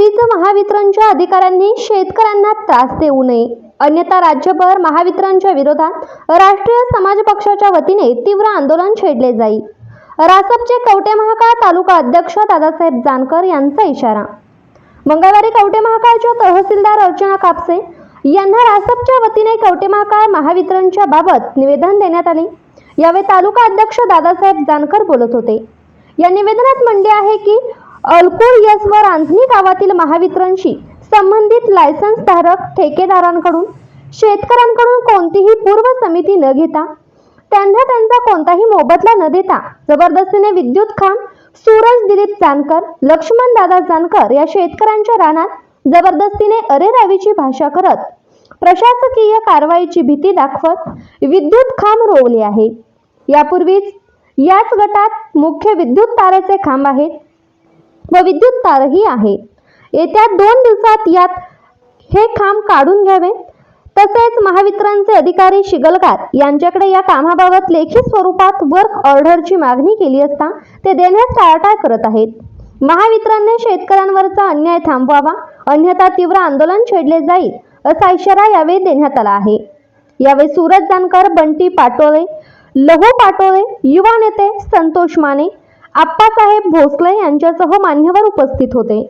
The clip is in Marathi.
वीज महावितरणच्या अधिकाऱ्यांनी शेतकऱ्यांना त्रास देऊ नये. अन्यथा राज्यभर महावितरणच्या विरोधात राष्ट्रीय समाज पक्षाच्या वतीने तीव्र आंदोलन छेडले जाईल रासपचे कवटे महाकाळ तालुका अध्यक्ष दादासाहेब जानकर यांचा इशारा. मंगळवारी कवटे महाकाळच्या तहसीलदार अर्चना कापसे यांना रासपच्या वतीने कवटे महाकाळ महावितरणच्या बाबत निवेदन देण्यात आले. यावेळी तालुका अध्यक्ष दादासाहेब जानकर बोलत होते. या निवेदनात म्हणले आहे की अल्कुळ यस व रांजणी गावातील महावितरणशी संबंधित लायसन्स धारक ठेकेदारांकडून शेतकऱ्यांकडून कोणतीही पूर्व समिती न घेता त्यांना त्यांचा कोणताही मोबदला न देता जबरदस्तीने विद्युत खांब सूरज दिलीप जानकर लक्ष्मण दादा जानकर या शेतकऱ्यांच्या रानात जबरदस्तीने अरेरावीची भाषा करत प्रशासकीय कारवाईची भीती दाखवत विद्युत खांब रोवले आहे. यापूर्वीच याच गटात मुख्य विद्युत ताराचे खांब आहेत. व विद्युत तारही आहेत येत्या दोन दिवसात यात हे खांब काढून घ्यावे. तसेच महावितरणचे अधिकारी शिगलगार यांच्याकडे या कामाबाबत लेखी स्वरूपात वर्क ऑर्डरची मागणी केली असता ते देण्यास टाळाटाळ करत आहेत. महावितरणने शेतकऱ्यांवरचा अन्याय थांबवावा अन्यथा तीव्र आंदोलन छेडले जाईल असा इशारा यावेळी देण्यात आला आहे. यावेळी सूरज जानकर बंटी पाटोळे लहू पाटोळे युवा नेते संतोष माने आप्पासाहेब भोसले यांच्यासह मान्यवर उपस्थित होते.